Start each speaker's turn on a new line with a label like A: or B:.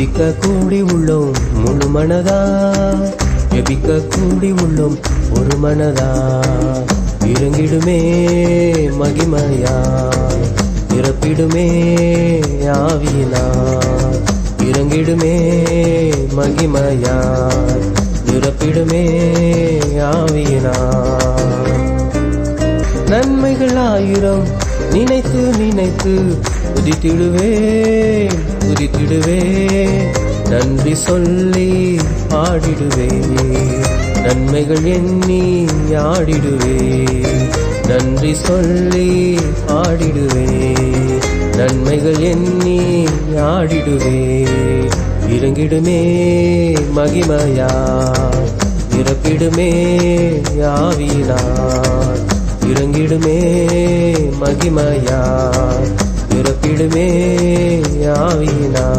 A: ஜபிக்க கூடி உள்ளோம் முழு மனதா? ஜபிக்க கூடி உள்ளோம் ஒரு மனதா? இறங்கிடுமே மகிமையா? இறப்பிடுமே ஆவியினா இறங்கிடுமே மகிமையா? இறப்பிடுமே ஆவியினா நன்மைகள் ஆயிரம் நினைத்து நினைத்து உதித்திடுவே உதித்திடுவே நன்றி சொல்லி பாடிடுவே. நன்மைகள் எண்ணி ஆடிடுவே. நன்றி சொல்லி பாடிடுவே. நன்மைகள் எண்ணி ஆடிடுவே. இறங்கிடுமே மகிமையா. இறப்பிடுமே ஆவியினார் இறங்கிடுமே மகிமையா. இறப்பிடுமே ஆவியினார்